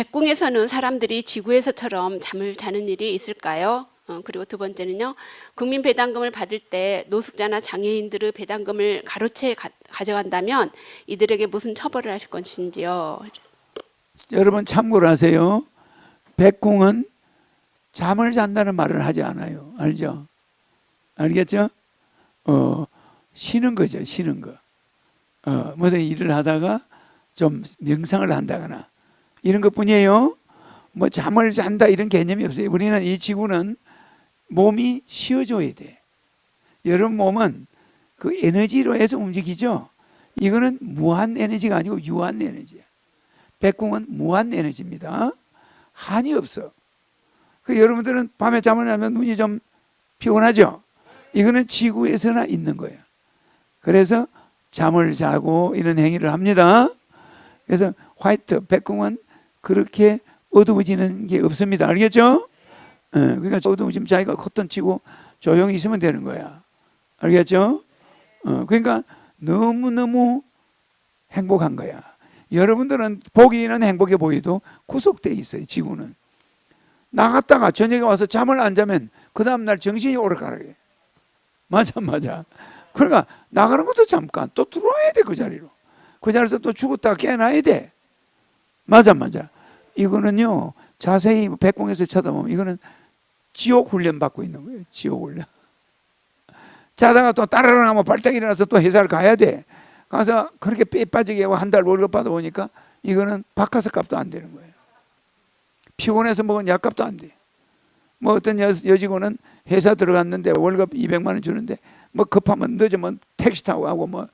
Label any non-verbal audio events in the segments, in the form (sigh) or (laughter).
백궁에서는 사람들이 지구에서처럼 잠을 자는 일이 있을까요? 어, 그리고 두 번째는요, 국민 배당금을 받을 때 노숙자나 장애인들의 배당금을 가로채 가, 가져간다면 이들에게 무슨 처벌을 하실 것인지요? 여러분 참고로 하세요. 백궁은 잠을 잔다는 말을 하지 않아요. 알죠? 알겠죠? 어, 쉬는 거죠. 쉬는 거. 어, 무슨 일을 하다가 좀 명상을 한다거나 이런 것뿐이에요. 뭐 잠을 잔다 이런 개념이 없어요. 우리는 이 지구는 몸이 쉬어줘야 돼. 여러분 몸은 그 에너지로 해서 움직이죠. 이거는 무한 에너지가 아니고 유한 에너지야. 백궁은 무한 에너지입니다. 한이 없어. 그 여러분들은 밤에 잠을 자면 눈이 좀 피곤하죠. 이거는 지구에서나 있는 거예요. 그래서 잠을 자고 이런 행위를 합니다. 그래서 화이트 백궁은 그렇게 어두워지는 게 없습니다. 알겠죠? 예, 그러니까 어두워지면 자기가 커튼 치고 조용히 있으면 되는 거야. 알겠죠? 어, 그러니까 너무너무 행복한 거야. 여러분들은 보기는 행복해 보이도 구속돼 있어요. 지구는 나갔다가 저녁에 와서 잠을 안 자면 그 다음 날 정신이 오락가락해. 맞아 맞아. 그러니까 나가는 것도 잠깐 또 들어와야 돼 그 자리로. 그 자리에서 또 죽었다 깨어나야 돼. 맞아 맞아. 이거는요 자세히 백공에서 쳐다보면 이거는 지옥 훈련 받고 있는 거예요. 지옥 훈련. 자다가 또 따라랑 하면 발딱 일어나서 또 회사를 가야 돼. 가서 그렇게 빼 빠지게 한 달 월급 받아 보니까 이거는 바카스 값도 안 되는 거예요. 피곤해서 먹은 약값도 안 돼. 뭐 어떤 여, 여직원은 회사 들어갔는데 월급 200만 원 주는데 뭐 급하면 늦으면 택시 타고 가고 뭐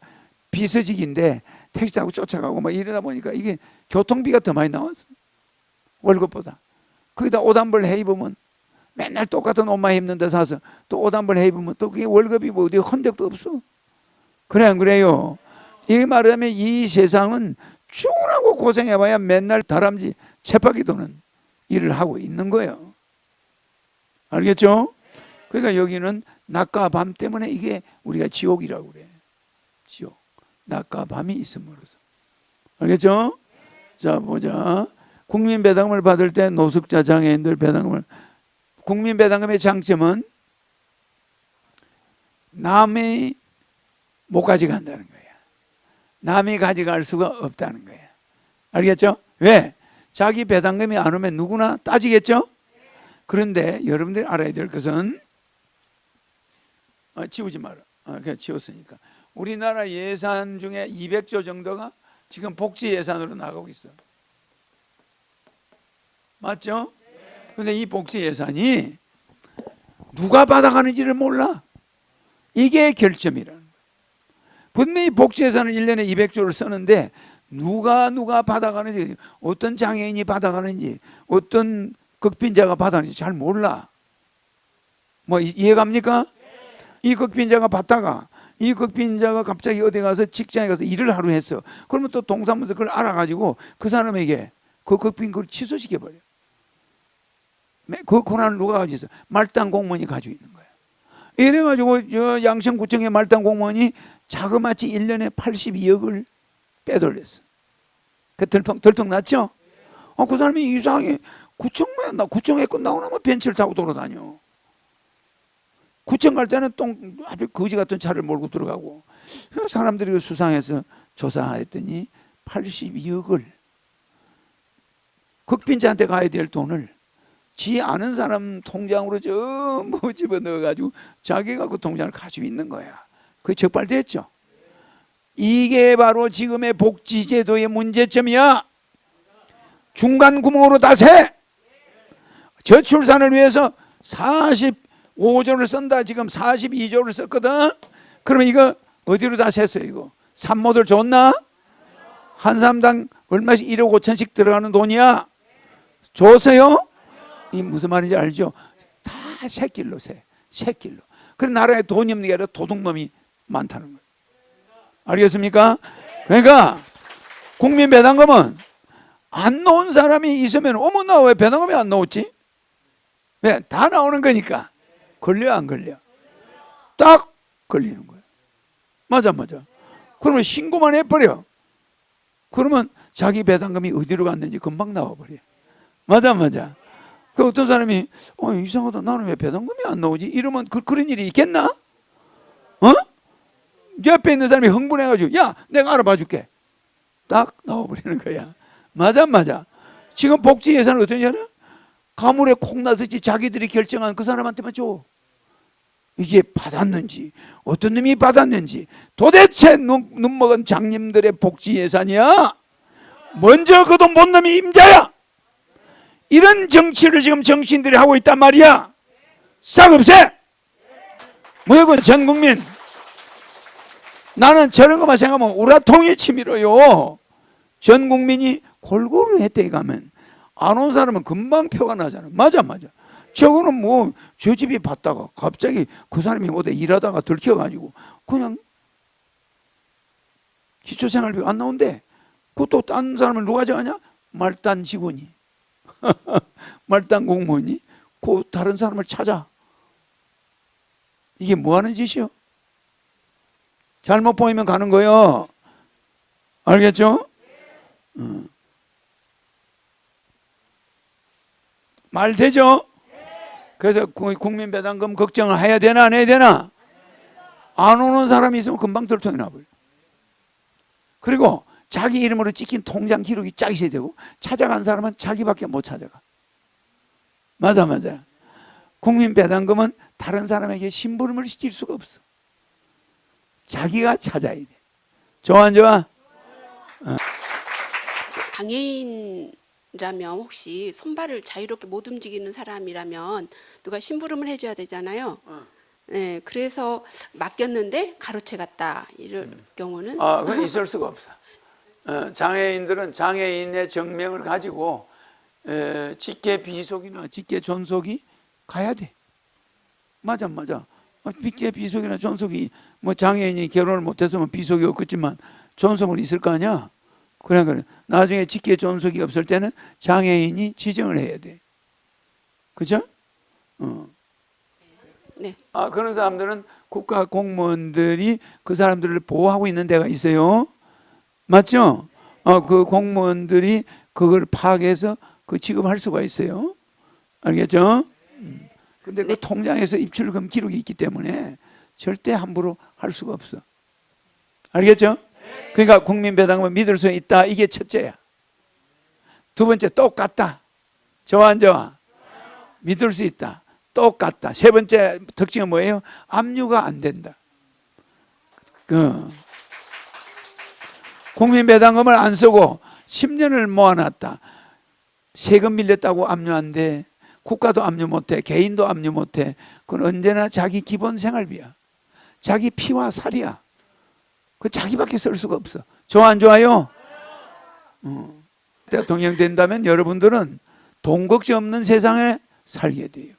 비서직인데 택시 타고 쫓아가고 뭐 이러다 보니까 이게 교통비가 더 많이 나왔어. 월급보다. 거기다 옷 한 벌 해 입으면 맨날 똑같은 옷만 입는 데 사서 또 옷 한 벌 해 입으면 또 그게 월급이 뭐 어디 헌적도 없어. 그래 안 그래요? 이 말하면 이 세상은 죽으라고 고생해봐야 맨날 다람쥐 채바퀴 도는 일을 하고 있는 거예요. 알겠죠? 그러니까 여기는 낮과 밤 때문에 이게 우리가 지옥이라고 그래. 지옥. 낮과 밤이 있음으로써. 알겠죠? 자, 보자. 국민 배당금을 받을 때 노숙자 장애인들 배당금을 국민 배당금의 장점은 남이 못 가져간다는 거야. 남이 가져갈 수가 없다는 거야. 알겠죠? 왜? 자기 배당금이 안 오면 누구나 따지겠죠? 그런데 여러분들이 알아야 될 것은 어, 지우지 마라. 어, 그냥 지웠으니까. 우리나라 예산 중에 200조 정도가 지금 복지 예산으로 나가고 있어. 맞죠? 근데 이 복지 예산이 누가 받아가는지를 몰라. 이게 결점이라는. 분명히 복지 예산을 1년에 200조를 쓰는데 누가 누가 받아가는지 어떤 장애인이 받아가는지 어떤 극빈자가 받아가는지 잘 몰라. 뭐 이- 이해갑니까? 이 극빈자가 받다가 이 극빈자가 갑자기 어디 가서 직장에 가서 일을 하루 했어. 그러면 또 동사무소 그걸 알아가지고 그 사람에게 그 극빈 그걸 취소시켜 버려. 그 권한을 누가 가지고 있어? 말단 공무원이 가지고 있는 거야. 이래가지고 저 양천구청의 말단 공무원이 자그마치 1년에 82억을 빼돌렸어. 그 들통 들통 났죠? 어, 그 사람이 이상하게 구청만 나 구청에 끝나고 나면 벤츠를 타고 돌아다녀. 구청 갈 때는 똥 아주 거지 같은 차를 몰고 들어가고 사람들이 그 수상해서 조사했더니 82억을 극빈자한테 가야 될 돈을 지 아는 사람 통장으로 전부 (laughs) 집어 넣어 가지고 자기가 그 통장을 가지고 있는 거야. 그게 적발됐죠. 이게 바로 지금의 복지제도의 문제점이야. 중간 구멍으로 다 새. 저출산을 위해서 45조를 쓴다. 지금 42조를 썼거든. 그러면 이거 어디로 다 샜어요, 이거? 산모들 줬나? 한 사람당 얼마씩 1억 5천씩 들어가는 돈이야. 줬어요? 이 무슨 말인지 알죠? 다 새길로 새. 새길로. 그 나라에 돈이 없는 게 아니라 도둑놈이 많다는 거예요. 알겠습니까? 그러니까 국민 배당금은 안 나온 사람이 있으면 어머나 왜 배당금이 안 나왔지? 왜? 다 나오는 거니까. 걸려 안 걸려? 딱 걸리는 거예요. 맞아 맞아. 그러면 신고만 해버려. 그러면 자기 배당금이 어디로 갔는지 금방 나와버려. 맞아, 맞아. 그 어떤 사람이 어 이상하다. 나는 왜 배당금이 안 나오지? 이러면 그, 그런 일이 있겠나? 어? 옆에 있는 사람이 흥분해가지고 야 내가 알아봐 줄게. 딱 나와버리는 거야. 맞아, 맞아. 지금 복지 예산은 어떠냐? 가물에 콩 나듯이 자기들이 결정한 그 사람한테만 줘. 이게 받았는지 어떤 놈이 받았는지 도대체 눈, 눈 먹은 장님들의 복지 예산이야? 먼저 그 돈 본 놈이 임자야. 이런 정치를 지금 정치인들이 하고 있단 말이야. 싹 없애. 무조건 전 국민. 나는 저런 것만 생각하면 우라통이 치밀어요. 전 국민이 골고루 혜택 가면 안 온 사람은 금방 표가 나잖아. 맞아, 맞아. 저거는 뭐 저 집이 받다가 갑자기 그 사람이 어디 일하다가 들켜가지고 그냥 기초생활비 안 나온대. 그것도 딴 사람을 누가 정하냐? 말단 직원이. (laughs) 말단 공무원이 그 다른 사람을 찾아. 이게 뭐 하는 짓이요? 잘못 보이면 가는 거요. 알겠죠? 어. 말 되죠? 그래서 구- 국민 배당금 걱정을 해야 되나 안 해야 되나? 안 오는 사람이 있으면 금방 들통이 나버려. 그리고 자기 이름으로 찍힌 통장 기록이 쫙 있어야 되고 찾아간 사람은 자기밖에 못 찾아가. 맞아 맞아. 국민 배당금은 다른 사람에게 심부름을 시킬 수가 없어. 자기가 찾아야 돼. 좋아 안 좋아? 장애인이 라면 혹시 손발을 자유롭게 못 움직이는 사람이라면 누가 심부름을 해줘야 되잖아요. 네, 그래서 맡겼는데 가로채 갔다 이럴 경우는 아, 그건 있을 수가 없어. 어, 장애인들은 장애인의 정명을 가지고 에, 직계 비속이나 직계 존속이 가야 돼. 맞아, 맞아. 어, 직계 비속이나 존속이 뭐 장애인이 결혼을 못했으면 비속이 없겠지만 존속은 있을 거 아니야. 그래. 나중에 직계 존속이 없을 때는 장애인이 지정을 해야 돼. 그죠? 어. 네. 아 그런 사람들은 국가 공무원들이 그 사람들을 보호하고 있는 데가 있어요. 맞죠? 어, 그 공무원들이 그걸 파악해서 그 지급할 수가 있어요. 알겠죠? 음. 근데 그 통장에서 입출금 기록이 있기 때문에 절대 함부로 할 수가 없어. 알겠죠? 그러니까 국민배당금을 믿을 수 있다. 이게 첫째야. 두 번째 똑같다. 좋아 안 좋아? 믿을 수 있다. 똑같다. 세 번째 특징은 뭐예요? 압류가 안 된다. 그 국민 배당금을 안 쓰고 10년을 모아놨다. 세금 밀렸다고 압류 안 돼. 국가도 압류 못 해. 개인도 압류 못 해. 그건 언제나 자기 기본 생활비야. 자기 피와 살이야. 그 자기밖에 쓸 수가 없어. 좋아 안 좋아요? 어. 대통령 된다면 여러분들은 돈 걱정 없는 세상에 살게 돼요.